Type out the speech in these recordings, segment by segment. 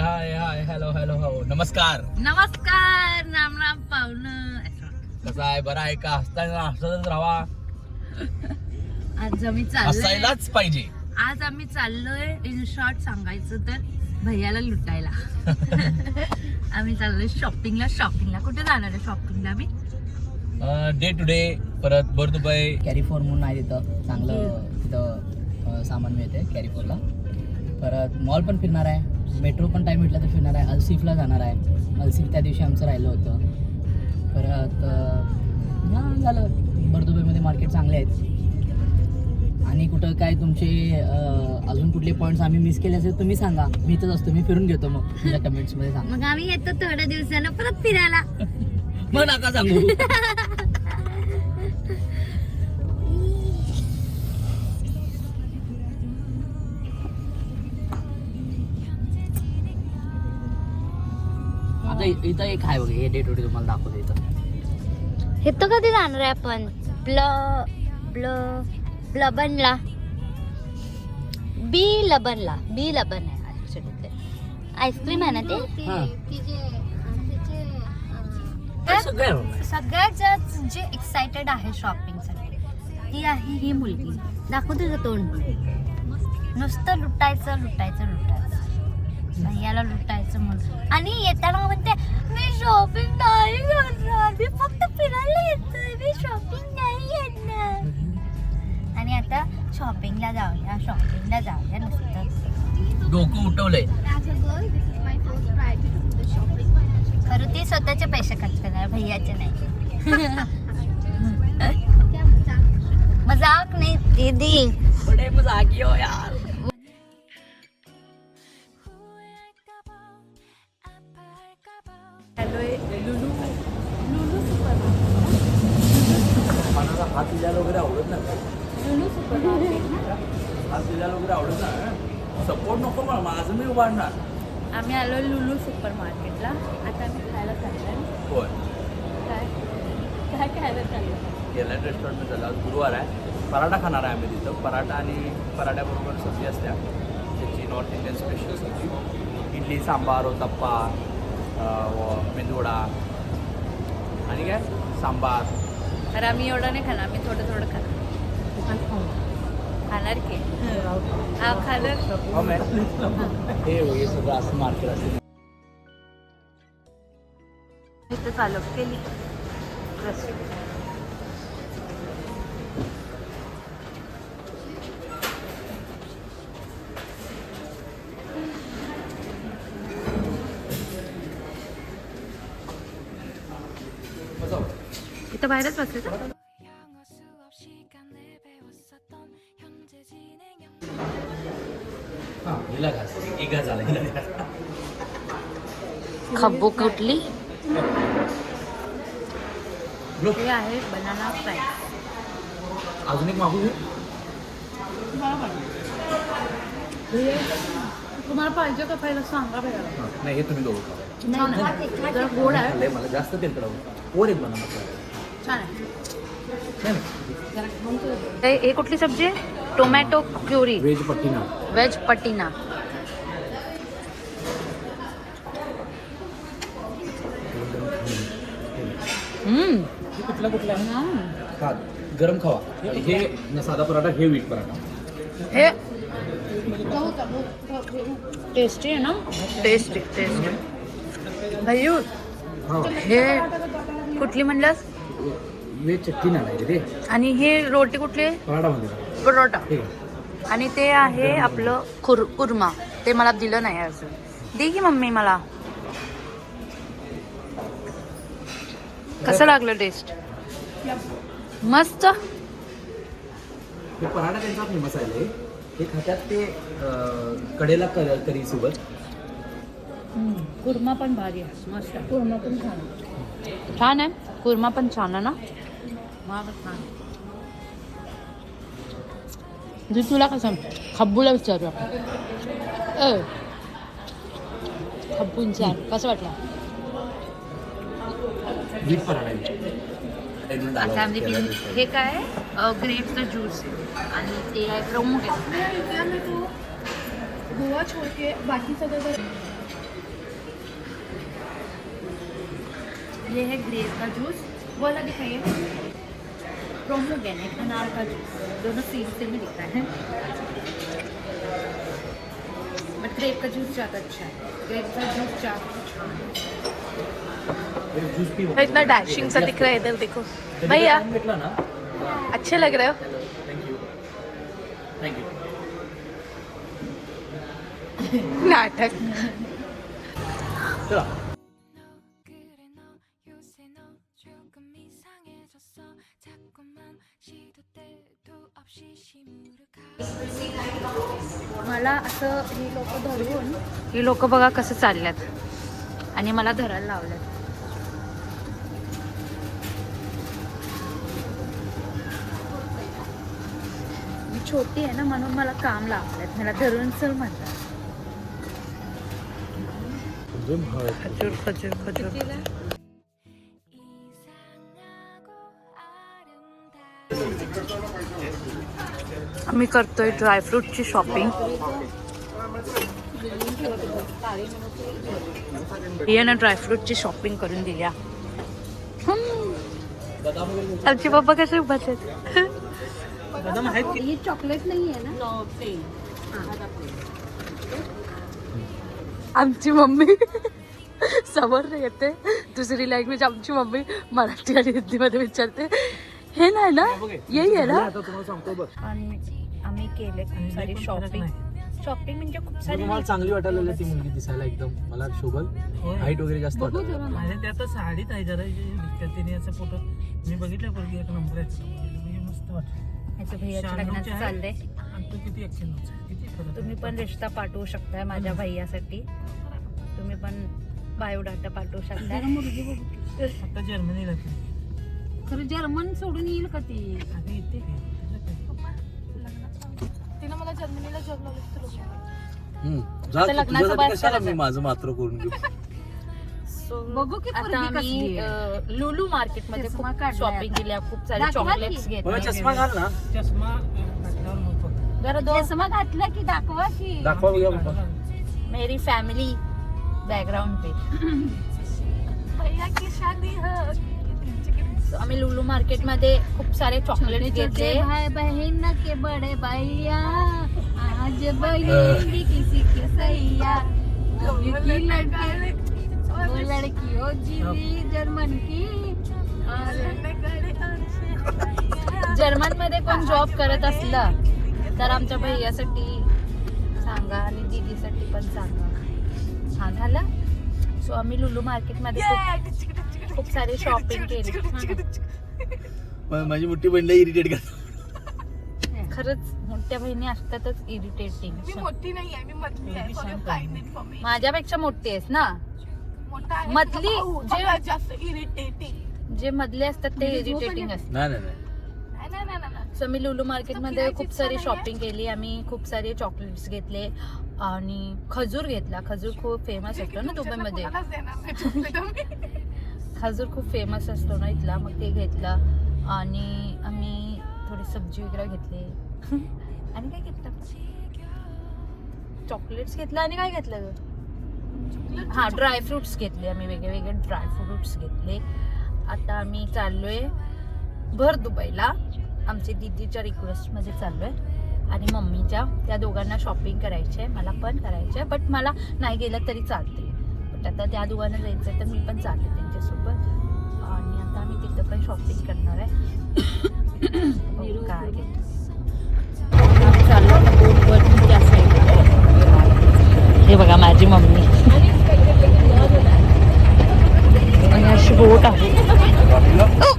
Hi hello hello नमस्कार नमस्कार राम राम पाहुण कसा आहे? बरा आहे का? हसताना हसतच राहा. आज आम्ही चाललोय. पाहिजे. आज आम्ही चाललोय. इन शॉर्ट सांगायचं तर भैयाला लुटायला. आम्ही चाललोय शॉपिंगला शॉपिंगला कुठे जाणार आहे शॉपिंगला आम्ही? डे टू डे परत भर दुबई कॅरी फोर म्हणून आहे तिथं. चांगलं तिथं सामान मिळते कॅरी फोरला परत मॉल पण फिरणार आहे. मेट्रो पण टाईम भेटला तर फिरणार आहे. अल्सिफला जाणार आहे. अल्सिफ त्या दिवशी आमचं राहिलं होतं. परत हा झालं. बरदुबईमध्ये मार्केट चांगले आहेत. आणि कुठं काय तुमचे अजून कुठले पॉईंट्स आम्ही मिस केले असेल तुम्ही सांगा. मी इथंच असतो. मी फिरून घेतो मग. तुमच्या कमेंट्समध्ये सांगा. मग आम्ही येतो थोड्या दिवसानं परत फिरायला. मग नका सांगू. इथं एक आहे बघ हे डे टू डे तुम्हाला दाखवतो इथं. हे तर कधी जाणार आहे आपण? ब्ल ब्ल ब्लबनला. बी लबनला बी लबन आहे. actually ते आईस्क्रीम आहे ना ते? हां. तर सगळं आहे बघ. सगळ्यात जास्त जे एक्साइटेड आहे शॉपिंगसाठी ती आहे ही मुलगी. दाखव तुझं तोंड? नुसतं लुटायचं लुटायचं लुटायचं. भैयाला लुटायचं म्हणून. आणि येताना म्हणते मी शॉपिंग नाही करणार. मी फक्त फिरायला येतोय. मी शॉपिंग नाही करणार आणि आता शॉपिंगला जाऊया शॉपिंगला जाऊया नुसतं. डोकं उठवलंय. खरं ती स्वतःचे पैसे खर्च करणार भैयाचे नाही. मजाक नाही दीदी. बडे मजाकी हो यार. दिल्याला वगैरे आवडत ना हात दिल्याला वगैरे आवडत ना सपोर्ट नको मला माझं मी उभारणार. आम्ही आलो लुलू सुपर मार्केटला आता आम्ही खायला चाललोय. होय. काय? काय खायला चाललोय? गेल्या रेस्टॉरंटमध्ये झालं आज गुरुवार आहे. पराठा खाणार आहे आम्ही तिथं. पराठा आणि पराठ्याबरोबर सब्जी असत्या. त्याची नॉर्थ इंडियन स्पेशल सब्जी. इडली सांबार उत्तप्पा मेदूवडा. आणि काय? सांबार. तर आम्ही एवढं नाही खाणार आम्ही थोडं थोडं खाणार. खाणार की? हा खाणार. हो सगळं असं मार्केट असते. इथं चालू केली. इगा झाला हिला घास. खब्बू कुठली? लो, हे आहे बनाना फ्राय अजून एक मागू तुम्हाला पाहिजे का पहिलं सांगा बघा हां, नाही हे तुम्ही दोघं खावा. जरा गोड आहे. मला जास्त तेल कडवं वर एक बनवा छान हे कुठली सब्ज़ी आहे? Tomato puree. व्हेज पट्टीना वेज पटीना हम्म. कुठला कुठला? हा. गरम खावा. हे न साधा पराठा हे वीट पराठा. हे. टेस्टी आहे ना? टेस्टी टेस्टी भैयू हे कुठली म्हणलास? चटणी नाही रे आणि हे रोटी कुठली? पराठा. परोटा ठीक आहे. आणि ते आहे आपलं खुर कुर्मा. ते मला दिलं नाही अजून दे की मम्मी मला. कसं लागलं टेस्ट मस्त. हे पराठा त्यांचा फेमस आहे हे खात्यात ते अं, कडेला कर करी सोबत कुर्मा पण भारी आहे. मस्त. कुर्मा पण छान छान आहे? कुर्मा पण छान आहे ना? छान जी तुला कसं खब्बूला विचारू आपण ए खब्बूंचा कसं वाटलं आता दिसतोय. हे काय ग्रेप्सचं ज्यूस आणि ते आहे प्रमुख गोवा छोड़ के बाकी सगळं ये है ग्रेप का जूस वो वाला दिखाइए प्रोमोगेनेट अनार का जूस दोनों सीड से में दिख रहा है। बट ग्रेप का जूस ज़्यादा अच्छा है। ग्रेप का जूस ज़्यादा अच्छा है इतना डैशिंग सा दिख रहा है इधर देखो। भैया। अच्छे लग रहे हो। नाटक। चला। मला असं ही लोक धरून ही लोक बघा कसं चालल्यात. आणि मला धरायला लावल्यात. मी छोटी आहे ना म्हणून मला काम लावल्यात मला धरून चल म्हणतात. खजूर खजूर खजूर आम्ही करतोय ड्रायफ्रूटची शॉपिंग ना ड्रायफ्रूटची शॉपिंग करून दिल्या आमचे पप्पा कसे उभाचे ही चॉकलेट नाही आहे ना आमची मम्मी समोर येते. दुसरी लँग्वेज आमची मम्मी मराठी आणि हिंदीमध्ये विचारते. हे नाही ना? यही आहे ना? आणि केले खूप सारी शॉपिंग शॉपिंग म्हणजे खूप सारी मला चांगली वाटायला लागली ती मुलगी दिसायला एकदम. मला शोभल. हाईट वगैरे जास्त वाटत आणि त्यात साडीत आहे जरा. तिने असं फोटो मी बघितलं पोरगी एक नंबर आहे मस्त वाटत. चाललंय. तू किती? तुम्ही पण रिश्ता पाठवू शकताय माझ्या भैयासाठी. तुम्ही पण बायोडाटा पाठवू शकताय. आता जर्मनीला ती. खरं जर्मन सोडून येईल का ती? आता येते? तिनं मला जर्मनीला जॉब लावलं हम्म. जा आता तू, लग्नाचं तुझ्यासाठी बाहेर कशाला करायचं. मी माझं मात्र करून घेऊ बघू की आता आम्ही अ, लुलू चष्मा खूप काढलाय शॉपिंग. केल्या खूप सारे दाखवा चॉकलेट्स. मला घेतले चष्मा घाल ना चष्मा घातल्यावर. जरा दोन चष्मा घातला की दाखवा की दाखवा बघूया बाबा मेरी फॅमिली बैकग्राउंड पे भैया की शादी So, आम्ही लुलू मार्केटमध्ये खूप सारे चॉकलेट घेतले. भाई बहन के बड़े भैया आज बनेंगे किसी के सैया। लड़के वो लड़की हो जीवी जर्मन की। जर्मनमध्ये कोण जॉब करत असलं तर आमच्या भैयासाठी सांगा आणि दीदीसाठी पण सांगा. हा झालं. सो आम्ही लुलू मार्केटमध्ये खूप सारी शॉपिंग केली. माझी मोठी बंड इरिटेट करतो. खरंच मोठ्या बहिणी असतातच इरिटेटिंग मोठी नाही आहे. मी मधली आहे. माझ्यापेक्षा मोठी आहेस ना? मोठा आहे मधली जे जास्त इरिटेटिंग जे मधले असतात ते इरिटेटिंग असतात. नाही नाही नाही. नाही नाही नाही नाही सो मी लुलू मार्केटमध्ये खूप सारी? शॉपिंग केली. आम्ही खूप सारे चॉकलेट्स घेतले आणि खजूर घेतला. खजूर खूप फेमस असतो ना दुबईमध्ये. खजूर खूप फेमस असतो ना इथला. मग ते घेतलं. आणि आम्ही थोडी सब्जी वगैरे घेतली. आणि काय घेतलं? चॉकलेट्स घेतलं आणि काय घेतलं ग? हा ड्रायफ्रुट्स घेतले. आम्ही वेगळे वेगळे ड्रायफ्रुट्स घेतले. आता आम्ही चाललोय भर दुबईला. आमच्या दीदीच्या रिक्वेस्टमध्ये चाललोय. आणि मम्मीच्या. त्या दोघांना शॉपिंग करायची आहे मला पण करायची आहे बट मला नाही गेलं तरी चालते बट आता त्या दोघांना जायचं आहे तर मी पण चालते त्यांच्यासोबत. आणि आता आम्ही तिथं पण शॉपिंग करणार आहे. काय चाललो हे बघा माझी मम्मी. आणि अशी बोट आहे.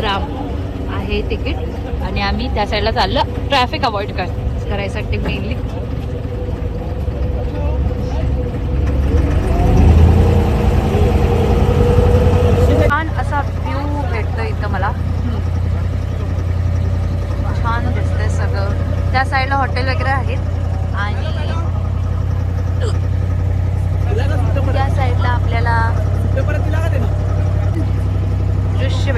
राम आहे तिकीट. आणि आम्ही त्या साईडला चाललो. ट्रॅफिक अवॉइड कर. करायसाठी मेनली छान असा व्ह्यू भेटतो इथं मला. छान दिसतंय सगळं. त्या साईडला हॉटेल वगैरे आहेत. आणि त्या साईडला आपल्याला दृश्य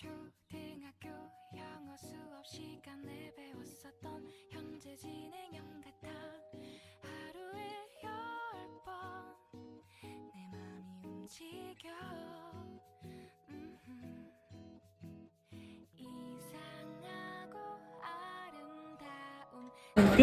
초등학교 영어 수업 시간에 배웠었던 현재 진행형 같아 하루에 열 번 내 맘이 움직여. 이상하고 아름다운 뿅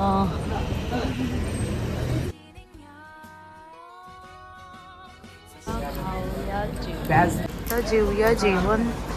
嗯。嗯嗯嗯嗯嗯嗯嗯